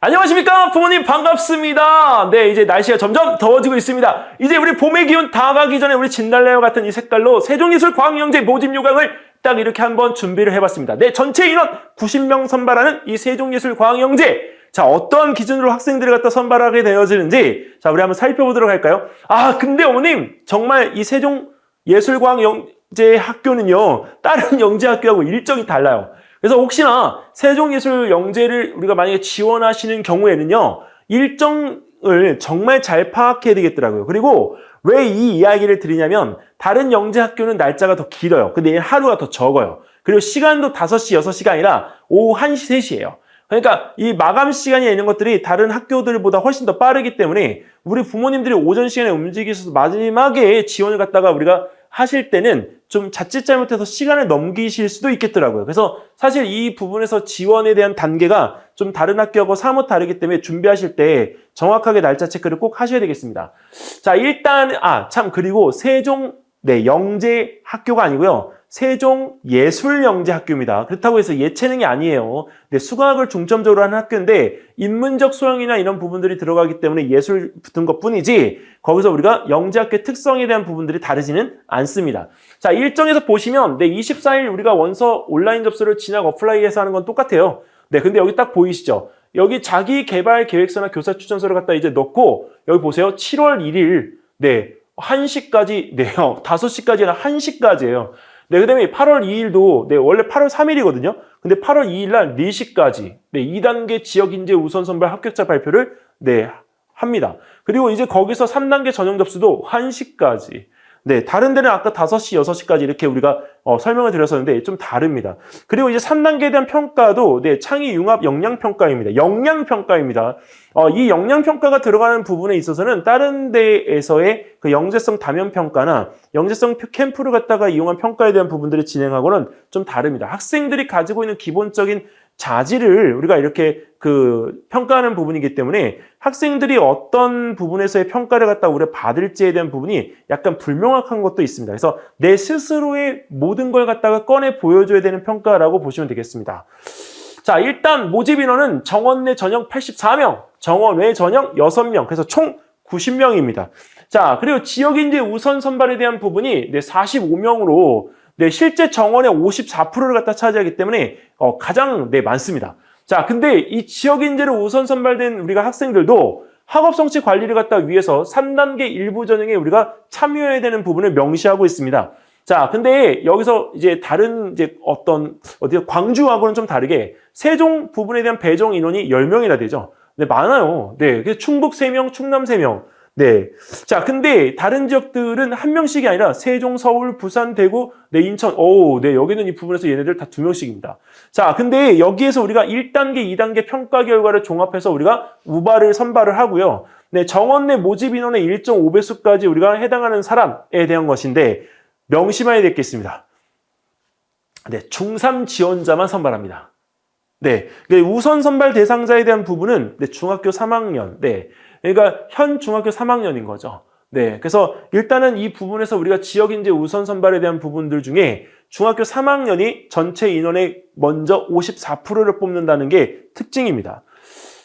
안녕하십니까 부모님 반갑습니다. 네 이제 날씨가 점점 더워지고 있습니다. 이제 우리 봄의 기운 다가기 전에 우리 진달래와 같은 이 색깔로 세종예술과학영재 모집 요강을 딱 이렇게 한번 준비를 해봤습니다. 네 전체 인원 90명 선발하는 이 세종예술과학영재 자 어떤 기준으로 학생들을 갖다 선발하게 되어지는지 자 우리 한번 살펴보도록 할까요? 아 근데 어머님 정말 이 세종예술과학영재 학교는요 다른 영재학교하고 일정이 달라요 그래서 혹시나 세종예술영재를 우리가 만약에 지원하시는 경우에는요, 일정을 정말 잘 파악해야 되겠더라고요. 그리고 왜 이 이야기를 드리냐면, 다른 영재 학교는 날짜가 더 길어요. 근데 하루가 더 적어요. 그리고 시간도 5시, 6시가 아니라 오후 1시, 3시예요. 그러니까 이 마감 시간이나 이런 것들이 다른 학교들보다 훨씬 더 빠르기 때문에 우리 부모님들이 오전 시간에 움직이셔서 마지막에 지원을 갖다가 우리가 하실 때는 좀 자칫 잘못해서 시간을 넘기실 수도 있겠더라고요. 그래서 사실 이 부분에서 지원에 대한 단계가 좀 다른 학교하고 사뭇 다르기 때문에 준비하실 때 정확하게 날짜 체크를 꼭 하셔야 되겠습니다. 자, 일단, 아, 참, 그리고 세종, 네, 영재 학교가 아니고요. 세종 예술영재학교입니다. 그렇다고 해서 예체능이 아니에요. 네, 수학을 중점적으로 하는 학교인데 인문적 소양이나 이런 부분들이 들어가기 때문에 예술 붙은 것뿐이지 거기서 우리가 영재학교 특성에 대한 부분들이 다르지는 않습니다. 자, 일정에서 보시면 네, 24일 우리가 원서 온라인 접수를 진학 어플라이에서 하는 건 똑같아요. 네, 근데 여기 딱 보이시죠? 여기 자기 개발 계획서나 교사 추천서를 갖다 이제 넣고 여기 보세요. 7월 1일 네, 1시까지 네요. 5시까지 아니라 1시까지예요. 네, 그 다음에 8월 2일도, 네, 원래 8월 3일이거든요. 근데 8월 2일 날 4시까지, 네, 2단계 지역인재 우선 선발 합격자 발표를, 네, 합니다. 그리고 이제 거기서 3단계 전형 접수도 1시까지. 네, 다른 데는 아까 5시, 6시까지 이렇게 우리가 어, 설명을 드렸었는데 좀 다릅니다. 그리고 이제 3단계에 대한 평가도 네, 창의 융합 역량 평가입니다. 역량 평가입니다. 어, 이 역량 평가가 들어가는 부분에 있어서는 다른 데에서의 그 영재성 다면 평가나 영재성 캠프를 갖다가 이용한 평가에 대한 부분들을 진행하고는 좀 다릅니다. 학생들이 가지고 있는 기본적인 자질을 우리가 이렇게 그 평가하는 부분이기 때문에 학생들이 어떤 부분에서의 평가를 갖다 우리가 받을지에 대한 부분이 약간 불명확한 것도 있습니다. 그래서 내 스스로의 모든 걸 갖다가 꺼내 보여줘야 되는 평가라고 보시면 되겠습니다. 자, 일단 모집 인원은 정원 내 전형 84명, 정원 외 전형 6명, 그래서 총 90명입니다. 자, 그리고 지역 인재 우선 선발에 대한 부분이 네, 45명으로 네, 실제 정원의 54%를 갖다 차지하기 때문에 어, 가장 네, 많습니다. 자, 근데 이 지역 인재로 우선 선발된 우리가 학생들도 학업 성취 관리를 갖다 위해서 3단계 일부 전형에 우리가 참여해야 되는 부분을 명시하고 있습니다. 자, 근데 여기서 이제 다른 이제 어떤 어디 광주하고는 좀 다르게 세종 부분에 대한 배정 인원이 10명이나 되죠. 네, 많아요. 네, 충북 3명, 충남 3명. 네. 자, 근데 다른 지역들은 한 명씩이 아니라 세종, 서울, 부산, 대구, 네, 인천. 오, 네, 여기는 이 부분에서 얘네들 다 두 명씩입니다. 자, 근데 여기에서 우리가 1단계, 2단계 평가 결과를 종합해서 우리가 우발을 선발을 하고요. 네, 정원 내 모집 인원의 1.5배수까지 우리가 해당하는 사람에 대한 것인데 명심해야 되겠습니다. 네, 중3 지원자만 선발합니다. 네, 우선 선발 대상자에 대한 부분은 네, 중학교 3학년, 네, 그러니까 현 중학교 3학년인 거죠. 네. 그래서 일단은 이 부분에서 우리가 지역 인재 우선 선발에 대한 부분들 중에 중학교 3학년이 전체 인원의 먼저 54%를 뽑는다는 게 특징입니다.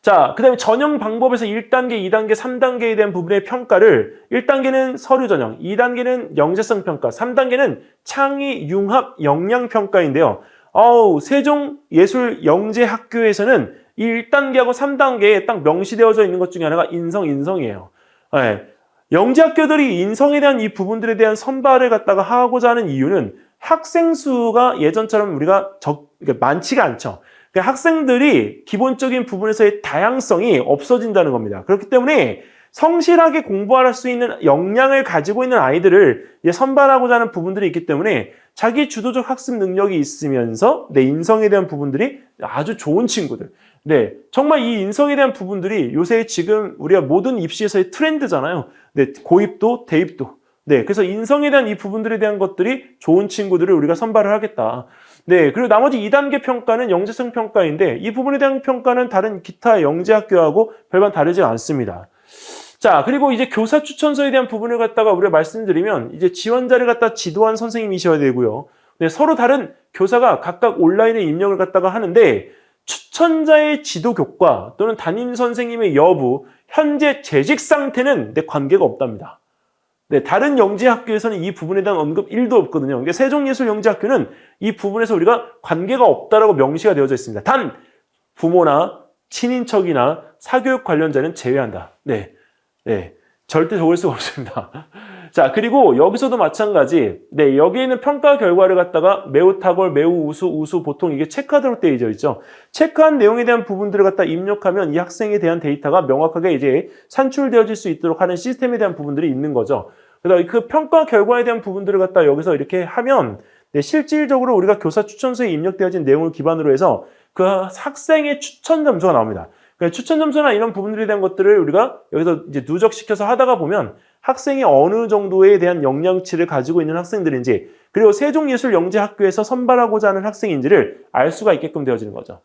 자, 그 다음에 전형 방법에서 1단계, 2단계, 3단계에 대한 부분의 평가를 1단계는 서류 전형, 2단계는 영재성 평가, 3단계는 창의 융합 역량 평가인데요. 어우, 세종 예술 영재 학교에서는 이 1단계하고 3단계에 딱 명시되어져 있는 것 중에 하나가 인성, 인성이에요. 네. 영재학교들이 인성에 대한 이 부분들에 대한 선발을 갖다가 하고자 하는 이유는 학생 수가 예전처럼 우리가 적, 그러니까 많지가 않죠. 그러니까 학생들이 기본적인 부분에서의 다양성이 없어진다는 겁니다. 그렇기 때문에 성실하게 공부할 수 있는 역량을 가지고 있는 아이들을 선발하고자 하는 부분들이 있기 때문에 자기 주도적 학습 능력이 있으면서 내 인성에 대한 부분들이 아주 좋은 친구들. 네. 정말 이 인성에 대한 부분들이 요새 지금 우리가 모든 입시에서의 트렌드잖아요. 네. 고입도, 대입도. 네. 그래서 인성에 대한 이 부분들에 대한 것들이 좋은 친구들을 우리가 선발을 하겠다. 네. 그리고 나머지 2단계 평가는 영재성 평가인데 이 부분에 대한 평가는 다른 기타 영재학교하고 별반 다르지 않습니다. 자, 그리고 이제 교사 추천서에 대한 부분을 갖다가 우리가 말씀드리면 이제 지원자를 갖다 지도한 선생님이셔야 되고요. 네, 서로 다른 교사가 각각 온라인에 입력을 갖다가 하는데 추천자의 지도 교과 또는 담임 선생님의 여부, 현재 재직 상태는 내 관계가 없답니다. 네, 다른 영재학교에서는 이 부분에 대한 언급 1도 없거든요. 그러니까 세종예술영재학교는 이 부분에서 우리가 관계가 없다라고 명시가 되어져 있습니다. 단 부모나 친인척이나 사교육 관련자는 제외한다. 네, 네, 절대 적을 수가 없습니다. 자, 그리고 여기서도 마찬가지. 네, 여기 있는 평가 결과를 갖다가 매우 탁월, 매우 우수, 우수, 보통 이게 체크하도록 되어 있죠. 체크한 내용에 대한 부분들을 갖다 입력하면 이 학생에 대한 데이터가 명확하게 이제 산출되어질 수 있도록 하는 시스템에 대한 부분들이 있는 거죠. 그래서 그 평가 결과에 대한 부분들을 갖다 여기서 이렇게 하면 네, 실질적으로 우리가 교사 추천서에 입력되어진 내용을 기반으로 해서 그 학생의 추천 점수가 나옵니다. 그러니까 추천 점수나 이런 부분들에 대한 것들을 우리가 여기서 이제 누적시켜서 하다가 보면 학생이 어느 정도에 대한 역량치를 가지고 있는 학생들인지 그리고 세종예술영재학교에서 선발하고자 하는 학생인지를 알 수가 있게끔 되어지는 거죠.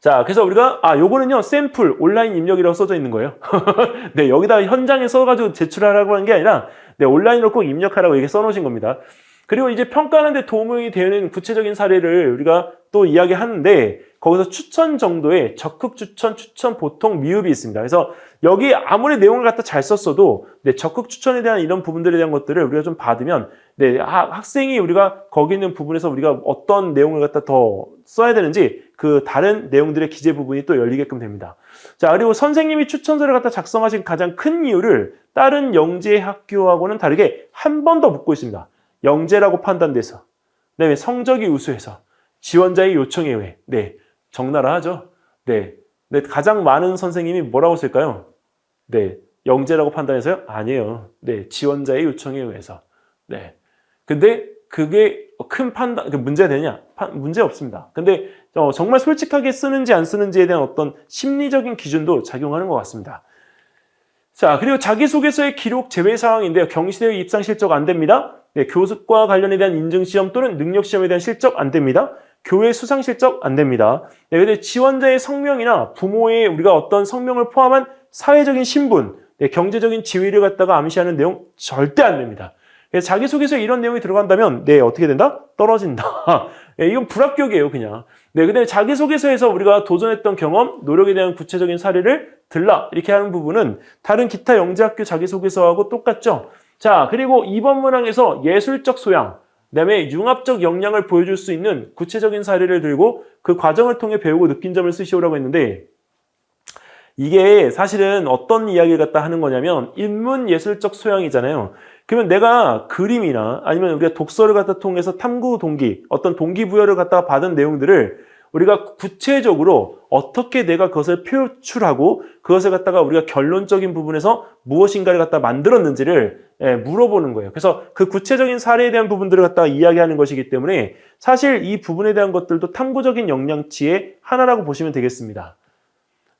자, 그래서 우리가 아, 요거는요. 샘플 온라인 입력이라고 써져 있는 거예요. 네, 여기다 현장에 써 가지고 제출하라고 하는 게 아니라 네, 온라인으로 꼭 입력하라고 이렇게 써 놓으신 겁니다. 그리고 이제 평가하는 데 도움이 되는 구체적인 사례를 우리가 또 이야기하는데 거기서 추천 정도의 적극 추천, 추천 보통 미흡이 있습니다. 그래서 여기 아무리 내용을 갖다 잘 썼어도 네, 적극 추천에 대한 이런 부분들에 대한 것들을 우리가 좀 받으면 네, 하- 학생이 우리가 거기 있는 부분에서 우리가 어떤 내용을 갖다 더 써야 되는지 그 다른 내용들의 기재 부분이 또 열리게끔 됩니다. 자, 그리고 선생님이 추천서를 갖다 작성하신 가장 큰 이유를 다른 영재 학교하고는 다르게 한 번 더 묻고 있습니다. 영재라고 판단돼서, 그다음에 성적이 우수해서, 지원자의 요청에 의해, 네, 적나라 하죠. 네, 네, 가장 많은 선생님이 뭐라고 쓸까요? 네, 영재라고 판단해서요? 아니에요. 네, 지원자의 요청에 의해서. 네, 근데 그게 큰 판단, 그 문제가 되냐? 파- 문제 없습니다. 근데 어, 정말 솔직하게 쓰는지 안 쓰는지에 대한 어떤 심리적인 기준도 작용하는 것 같습니다. 자, 그리고 자기소개서의 기록 제외 사항인데요. 경시대회 입상 실적 안 됩니다. 네, 교습과 관련에 대한 인증시험 또는 능력시험에 대한 실적 안 됩니다. 교회 수상 실적 안 됩니다. 네, 근데 지원자의 성명이나 부모의 우리가 어떤 성명을 포함한 사회적인 신분, 네, 경제적인 지위를 갖다가 암시하는 내용 절대 안 됩니다. 그래서 자기소개서에 이런 내용이 들어간다면, 네, 어떻게 된다? 떨어진다. 네, 이건 불합격이에요, 그냥. 네, 근데 자기소개서에서 우리가 도전했던 경험, 노력에 대한 구체적인 사례를 들라. 이렇게 하는 부분은 다른 기타 영재학교 자기소개서하고 똑같죠. 자, 그리고 이번 문항에서 예술적 소양, 그 다음에 융합적 역량을 보여줄 수 있는 구체적인 사례를 들고 그 과정을 통해 배우고 느낀 점을 쓰시오라고 했는데 이게 사실은 어떤 이야기를 갖다 하는 거냐면 인문 예술적 소양이잖아요. 그러면 내가 그림이나 아니면 우리가 독서를 갖다 통해서 탐구 동기, 어떤 동기부여를 갖다가 받은 내용들을 우리가 구체적으로 어떻게 내가 그것을 표출하고 그것을 갖다가 우리가 결론적인 부분에서 무엇인가를 갖다 만들었는지를 예, 물어보는 거예요. 그래서 그 구체적인 사례에 대한 부분들을 갖다가 이야기하는 것이기 때문에 사실 이 부분에 대한 것들도 탐구적인 역량치의 하나라고 보시면 되겠습니다.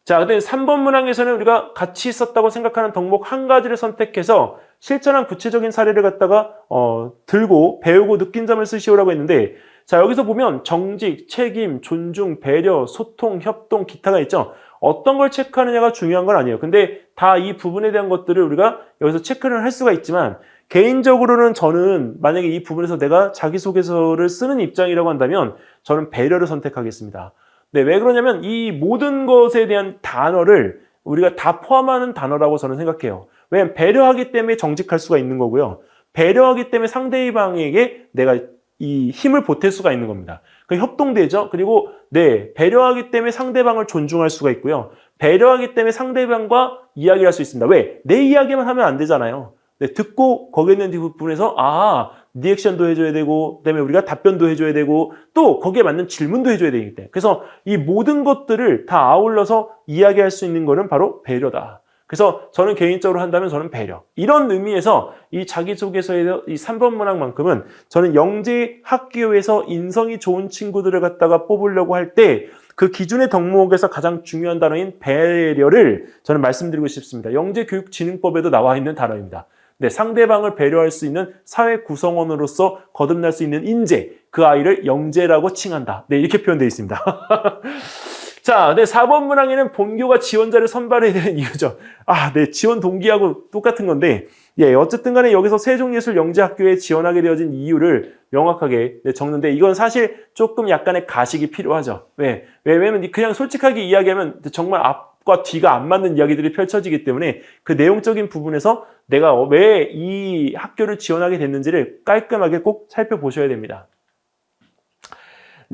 자, 근데 3번 문항에서는 우리가 같이 있었다고 생각하는 덕목 한 가지를 선택해서 실천한 구체적인 사례를 갖다가 어, 들고 배우고 느낀 점을 쓰시오라고 했는데 자, 여기서 보면 정직, 책임, 존중, 배려, 소통, 협동, 기타가 있죠. 어떤 걸 체크하느냐가 중요한 건 아니에요. 근데 다 이 부분에 대한 것들을 우리가 여기서 체크를 할 수가 있지만 개인적으로는 저는 만약에 이 부분에서 내가 자기소개서를 쓰는 입장이라고 한다면 저는 배려를 선택하겠습니다. 네, 왜 그러냐면 이 모든 것에 대한 단어를 우리가 다 포함하는 단어라고 저는 생각해요. 왜냐면 배려하기 때문에 정직할 수가 있는 거고요. 배려하기 때문에 상대방에게 내가 이 힘을 보탤 수가 있는 겁니다. 그 협동되죠. 그리고 네 배려하기 때문에 상대방을 존중할 수가 있고요. 배려하기 때문에 상대방과 이야기할 수 있습니다. 왜? 내 이야기만 하면 안 되잖아요. 네, 듣고 거기 있는 부분에서 아 리액션도 해줘야 되고 그다음에 우리가 답변도 해줘야 되고 또 거기에 맞는 질문도 해줘야 되기 때문에 그래서 이 모든 것들을 다 아울러서 이야기할 수 있는 거는 바로 배려다. 그래서 저는 개인적으로 한다면 저는 배려. 이런 의미에서 이 자기소개서의 이 3번 문항만큼은 저는 영재 학교에서 인성이 좋은 친구들을 갖다가 뽑으려고 할 때 그 기준의 덕목에서 가장 중요한 단어인 배려를 저는 말씀드리고 싶습니다. 영재교육진흥법에도 나와 있는 단어입니다. 네, 상대방을 배려할 수 있는 사회 구성원으로서 거듭날 수 있는 인재, 그 아이를 영재라고 칭한다. 네, 이렇게 표현되어 있습니다. 자, 네, 4번 문항에는 본교가 지원자를 선발해야 되는 이유죠. 아, 네, 지원 동기하고 똑같은 건데, 예, 어쨌든 간에 여기서 세종예술영재학교에 지원하게 되어진 이유를 명확하게 네, 적는데, 이건 사실 조금 약간의 가식이 필요하죠. 왜? 왜냐면 그냥 솔직하게 이야기하면 정말 앞과 뒤가 안 맞는 이야기들이 펼쳐지기 때문에 그 내용적인 부분에서 내가 왜 이 학교를 지원하게 됐는지를 깔끔하게 꼭 살펴보셔야 됩니다.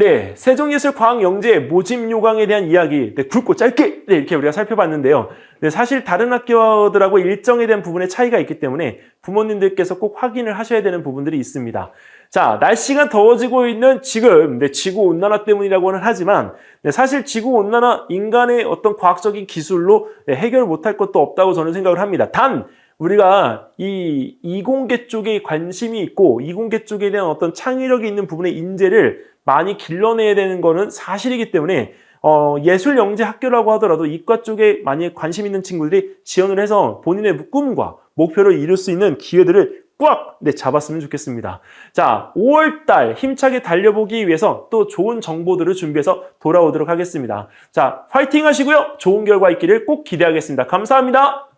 네, 세종예술과학영재 모집 요강에 대한 이야기, 네, 굵고 짧게 네, 이렇게 우리가 살펴봤는데요. 네, 사실 다른 학교들하고 일정에 대한 부분에 차이가 있기 때문에 부모님들께서 꼭 확인을 하셔야 되는 부분들이 있습니다. 자, 날씨가 더워지고 있는 지금, 네, 지구 온난화 때문이라고는 하지만, 네, 사실 지구 온난화 인간의 어떤 과학적인 기술로 네, 해결 못할 것도 없다고 저는 생각을 합니다. 단 우리가 이 이공계 쪽에 관심이 있고 이공계 쪽에 대한 어떤 창의력이 있는 부분의 인재를 많이 길러내야 되는 거는 사실이기 때문에 어, 예술 영재 학교라고 하더라도 이과 쪽에 많이 관심 있는 친구들이 지원을 해서 본인의 꿈과 목표를 이룰 수 있는 기회들을 꽉 네, 잡았으면 좋겠습니다. 자, 5월달 힘차게 달려보기 위해서 또 좋은 정보들을 준비해서 돌아오도록 하겠습니다. 자, 화이팅 하시고요. 좋은 결과 있기를 꼭 기대하겠습니다. 감사합니다.